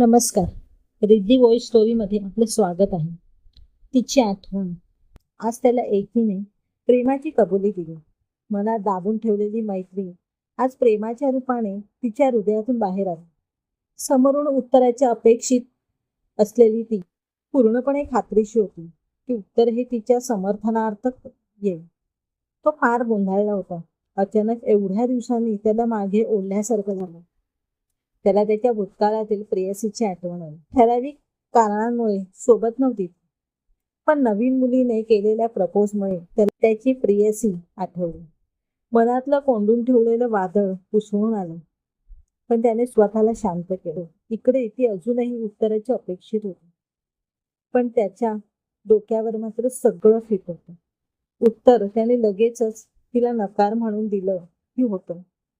नमस्कार. रिद्धी वॉइस स्टोरीमध्ये आपलं स्वागत आहे. तिची आठवण. आज त्याला एकीने प्रेमाची कबुली दिली. मला दाबून ठेवलेली मैत्री आज प्रेमाच्या रूपाने तिच्या हृदयातून बाहेर आली. समोरून उत्तराची अपेक्षित असलेली ती पूर्णपणे खात्रीशी होती. की उत्तर हे तिच्या समर्थनार्थक येईल तो फार गोंधळला होता. अचानक एवढ्या दिवसांनी त्याला मागे ओढल्यासारखं झालं. त्याला त्याच्या भूतकाळातील प्रेयसीची आठवण आली. ठराविक कारणांमुळे सोबत नव्हती. पण नवीन मुलीने केलेल्या प्रपोजमुळे त्याला त्याची प्रेयसी आठवली. मनातलं कोंडून ठेवलेलं वादळ उसळून आलं. पण त्याने स्वतःला शांत केलं. इकडे ती अजूनही उत्तराची अपेक्षित होती. पण त्याच्या डोक्यावर मात्र सगळं फिट होतं. उत्तर त्याने लगेचच तिला नकार म्हणून दिलं की होतं.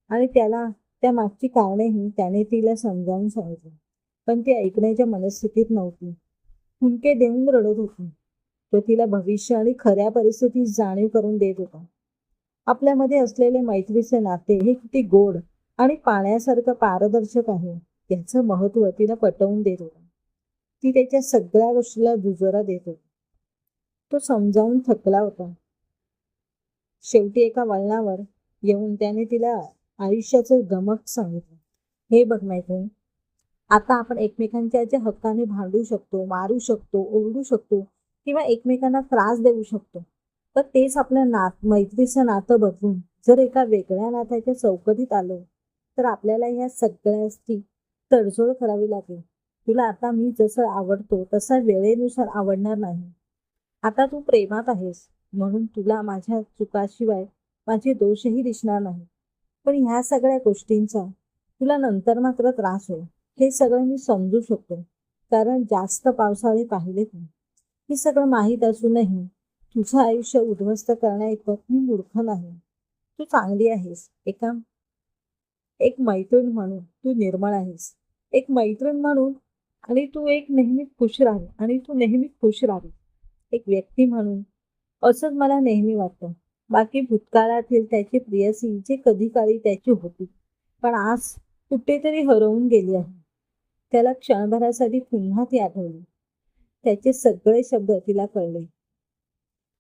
आणि त्याला त्या मागची कारणेही त्याने तिला समजावून सांगितली. पण ती ऐकण्याच्या मनस्थितीत नव्हती. हुंके देऊन रडत होती. तो तिला भविष्य आणि खऱ्या परिस्थितीत जाणीव करून देत होता. आपल्यामध्ये असलेले मैत्रीचे नाते हे किती गोड आणि पाण्यासारखं पारदर्शक आहे याचं महत्त्व तिला पटवून देत होता. ती त्याच्या सगळ्या गोष्टीला दुजोरा देत होती. तो समजावून थकला होता. शेवटी एका वळणावर येऊन त्याने तिला आयुष्याचं गमक सांगितलं. हे बघ मैत्रिणी आता आपण एकमेकांच्या ज्या हक्काने भांडू शकतो मारू शकतो ओरडू शकतो किंवा एकमेकांना त्रास देऊ शकतो तर तेच आपलं नात मैत्रीचं नातं बदलून जर एका वेगळ्या नात्याच्या चौकटीत आलं तर आपल्याला ह्या सगळ्याची तडजोड करावी लागेल. तुला आता मी जसं आवडतो तसा वेळेनुसार आवडणार नाही. आता तू प्रेमात आहेस म्हणून तुला माझ्या चुकाशिवाय माझे दोषही दिसणार नाही पण ह्या सगळ्या गोष्टींचा तुला नंतर मात्र त्रास होईल. हे सगळं मी समजू शकतो. कारण जास्त पावसाळे पाहिलेत मी. हे सगळं माहीत असूनही तुझं आयुष्य उद्ध्वस्त करण्याइतपत मी मूर्ख नाही. तू चांगली आहेस. एका एक मैत्रीण म्हणून तू निर्मळ आहेस. एक मैत्रीण म्हणून आणि तू एक नेहमी खुश राहावी आणि तू नेहमी खुश राहावी एक व्यक्ती म्हणून असंच मला नेहमी वाटतं. बाकी भूतकाळातील त्याची प्रियसी जे कधी काळी त्याची होती. पण आज कुठेतरी हरवून गेली आहे. त्याला क्षणभरासाठी पुन्हा ती आठवली त्याचे सगळे शब्द तिला कळले.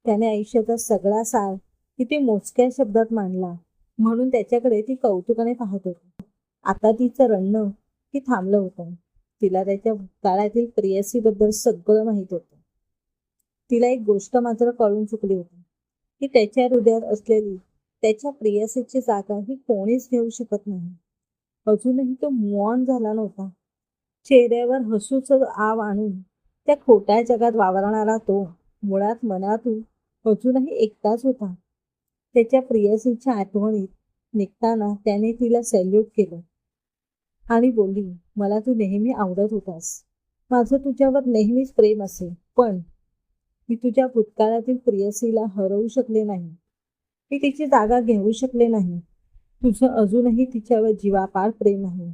त्याने आयुष्याचा सगळा सार किती मोजक्या शब्दात मांडला म्हणून त्याच्याकडे ती कौतुकाने पाहत होती. आता तिचं रडणं ती थांबलं होतं तिला त्याच्या भूतकाळातील प्रियसीबद्दल सगळं माहीत होतं. तिला एक गोष्ट मात्र कळून चुकली होती. की त्याच्या हृदयात असलेली त्याच्या प्रियसीची जागा ही कोणीच घेऊ शकत नाही. अजूनही तो मौन झाला नव्हता. चेहऱ्यावर हसूच आव आणून त्या खोट्या जगात वावरणारा तो मुळात मनातून अजूनही एकटाच होता. त्याच्या प्रियसीच्या आठवणीत निघताना त्याने तिला सॅल्यूट केलं आणि बोलली मला तू नेहमी आवडत होतास. माझं तुझ्यावर नेहमीच प्रेम असेल पण मी तुझ्या भूतकाळातील प्रियसीला हरवू शकले नाही. मी तिची जागा घेऊ शकले नाही. तुझं अजूनही तिच्यावर जीवापार प्रेम आहे.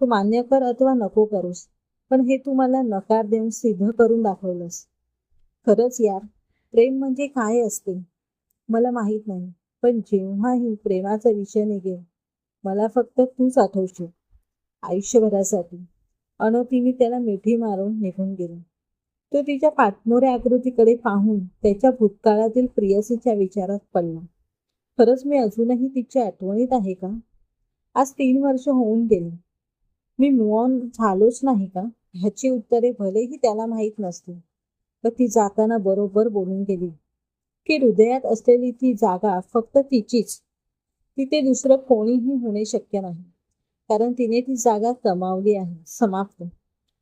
तू मान्य कर अथवा नको करूस पण हे तू मला नकार देऊन सिद्ध करून दाखवलंस. खरंच यार प्रेम म्हणजे काय असते? मला माहीत नाही पण जेव्हाही प्रेमाचा विषय निघेल मला फक्त तूच आठवशील. आयुष्यभरासाठी. अन त्याला मिठी मारून निघून गेली. तो तिच्या पाठमोऱ्या आकृतीकडे पाहून त्याच्या भूतकाळातील प्रियसीच्या विचारात पडला. खरंच मी अजूनही तिच्या आठवणीत आहे का? आज तीन वर्ष होऊन गेली. मी मुऑन झालोच नाही का? ह्याची उत्तरे भलेही त्याला माहीत नसतील. तर ती जाताना बरोबर बोलून गेली. की हृदयात असलेली ती जागा फक्त तिचीच. तिथे दुसरं कोणीही होणे शक्य नाही. कारण तिने ती जागा कमावली आहे समाप्त.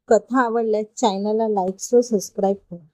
कथा आवडल्यास चॅनलला लाईक्स व सबस्क्राईब करा.